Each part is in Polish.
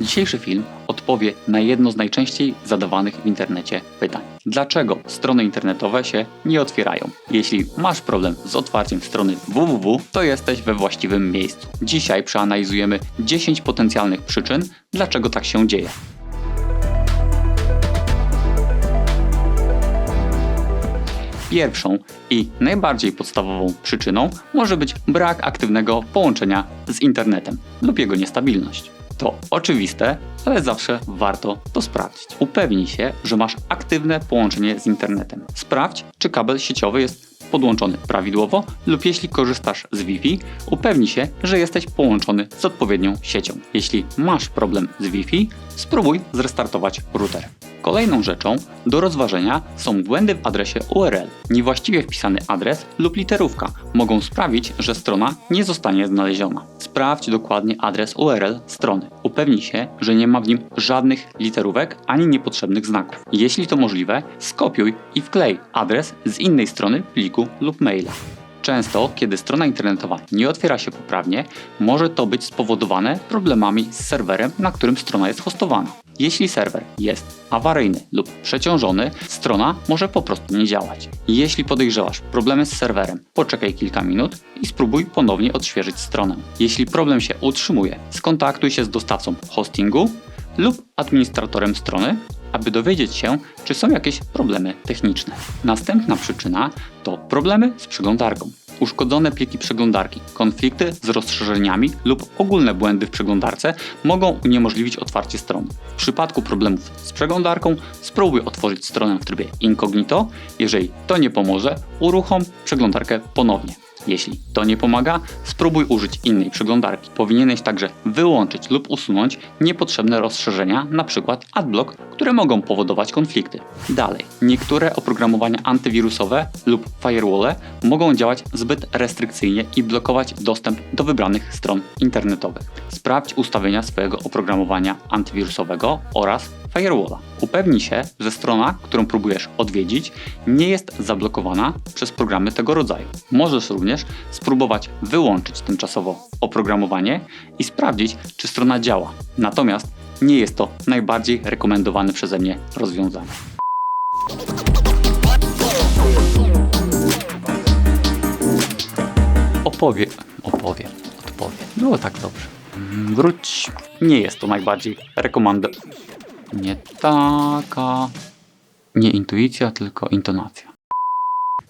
Dzisiejszy film odpowie na jedno z najczęściej zadawanych w internecie pytań. Dlaczego strony internetowe się nie otwierają? Jeśli masz problem z otwarciem strony www, to jesteś we właściwym miejscu. Dzisiaj przeanalizujemy 10 potencjalnych przyczyn, dlaczego tak się dzieje. Pierwszą i najbardziej podstawową przyczyną może być brak aktywnego połączenia z internetem lub jego niestabilność. To oczywiste, ale zawsze warto to sprawdzić. Upewnij się, że masz aktywne połączenie z internetem. Sprawdź, czy kabel sieciowy jest podłączony prawidłowo lub jeśli korzystasz z Wi-Fi, upewnij się, że jesteś połączony z odpowiednią siecią. Jeśli masz problem z Wi-Fi, spróbuj zrestartować router. Kolejną rzeczą do rozważenia są błędy w adresie URL. Niewłaściwie wpisany adres lub literówka mogą sprawić, że strona nie zostanie znaleziona. Sprawdź dokładnie adres URL strony. Upewnij się, że nie ma w nim żadnych literówek ani niepotrzebnych znaków. Jeśli to możliwe, skopiuj i wklej adres z innej strony pliku lub maila. Często, kiedy strona internetowa nie otwiera się poprawnie, może to być spowodowane problemami z serwerem, na którym strona jest hostowana. Jeśli serwer jest awaryjny lub przeciążony, strona może po prostu nie działać. Jeśli podejrzewasz problemy z serwerem, poczekaj kilka minut i spróbuj ponownie odświeżyć stronę. Jeśli problem się utrzymuje, skontaktuj się z dostawcą hostingu lub administratorem strony, aby dowiedzieć się, czy są jakieś problemy techniczne. Następna przyczyna to problemy z przeglądarką. Uszkodzone pliki przeglądarki, konflikty z rozszerzeniami lub ogólne błędy w przeglądarce mogą uniemożliwić otwarcie strony. W przypadku problemów z przeglądarką spróbuj otworzyć stronę w trybie incognito. Jeżeli to nie pomoże, uruchom przeglądarkę ponownie. Jeśli to nie pomaga, spróbuj użyć innej przeglądarki. Powinieneś także wyłączyć lub usunąć niepotrzebne rozszerzenia, np. adblock, które mogą powodować konflikty. Dalej, niektóre oprogramowania antywirusowe lub firewall mogą działać zbyt restrykcyjnie i blokować dostęp do wybranych stron internetowych. Sprawdź ustawienia swojego oprogramowania antywirusowego oraz firewalla. Upewnij się, że strona, którą próbujesz odwiedzić, nie jest zablokowana przez programy tego rodzaju. Możesz również spróbować wyłączyć tymczasowo oprogramowanie i sprawdzić, czy strona działa. Natomiast nie jest to najbardziej rekomendowane przeze mnie rozwiązanie. Opowie, opowie, odpowie. No tak dobrze. Mm, Wróć. Nie jest to najbardziej rekomendowane. Nie taka. Nie intuicja, tylko intonacja.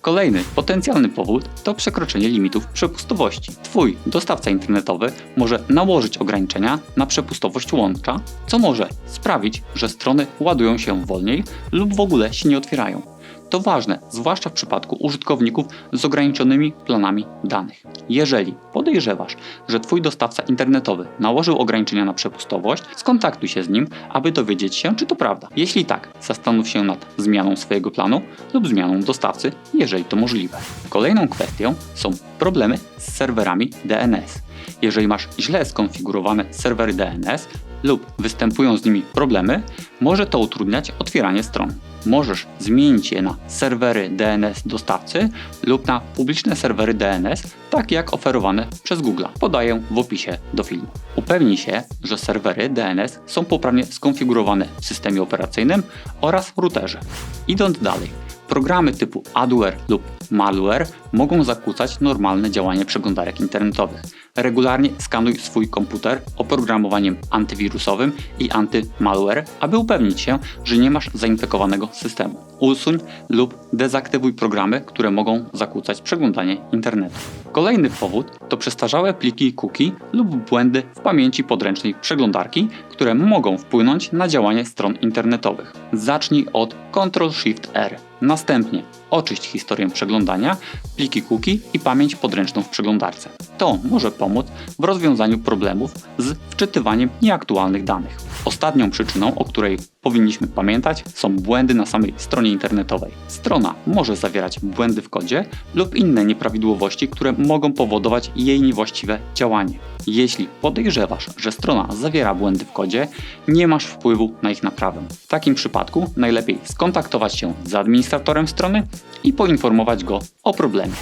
Kolejny potencjalny powód to przekroczenie limitów przepustowości. Twój dostawca internetowy może nałożyć ograniczenia na przepustowość łącza, co może sprawić, że strony ładują się wolniej lub w ogóle się nie otwierają. To ważne, zwłaszcza w przypadku użytkowników z ograniczonymi planami danych. Jeżeli podejrzewasz, że Twój dostawca internetowy nałożył ograniczenia na przepustowość, skontaktuj się z nim, aby dowiedzieć się, czy to prawda. Jeśli tak, zastanów się nad zmianą swojego planu lub zmianą dostawcy, jeżeli to możliwe. Kolejną kwestią są problemy z serwerami DNS. Jeżeli masz źle skonfigurowane serwery DNS lub występują z nimi problemy, może to utrudniać otwieranie stron. Możesz zmienić je na serwery DNS dostawcy lub na publiczne serwery DNS, tak jak oferowane przez Google. Podaję w opisie do filmu. Upewnij się, że serwery DNS są poprawnie skonfigurowane w systemie operacyjnym oraz routerze. Idąc dalej, programy typu adware lub malware mogą zakłócać normalne działanie przeglądarek internetowych. Regularnie skanuj swój komputer oprogramowaniem antywirusowym i antymalware, aby upewnić się, że nie masz zainfekowanego systemu. Usuń lub dezaktywuj programy, które mogą zakłócać przeglądanie internetu. Kolejny powód to przestarzałe pliki cookie lub błędy w pamięci podręcznej przeglądarki, które mogą wpłynąć na działanie stron internetowych. Zacznij od Ctrl-Shift-R. Następnie oczyść historię przeglądania, pliki cookie i pamięć podręczną w przeglądarce. To może pomóc w rozwiązaniu problemów z wczytywaniem nieaktualnych danych. Ostatnią przyczyną, o której powinniśmy pamiętać, są błędy na samej stronie internetowej. Strona może zawierać błędy w kodzie lub inne nieprawidłowości, które mogą powodować jej niewłaściwe działanie. Jeśli podejrzewasz, że strona zawiera błędy w kodzie, nie masz wpływu na ich naprawę. W takim przypadku najlepiej skontaktować się z administratorem strony i poinformować go o problemie.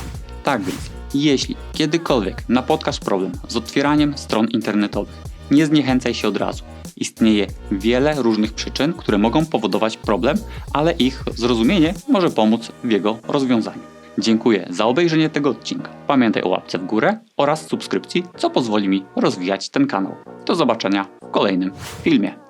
Tak więc, jeśli kiedykolwiek napotkasz problem z otwieraniem stron internetowych, nie zniechęcaj się od razu. Istnieje wiele różnych przyczyn, które mogą powodować problem, ale ich zrozumienie może pomóc w jego rozwiązaniu. Dziękuję za obejrzenie tego odcinka. Pamiętaj o łapce w górę oraz subskrypcji, co pozwoli mi rozwijać ten kanał. Do zobaczenia w kolejnym filmie.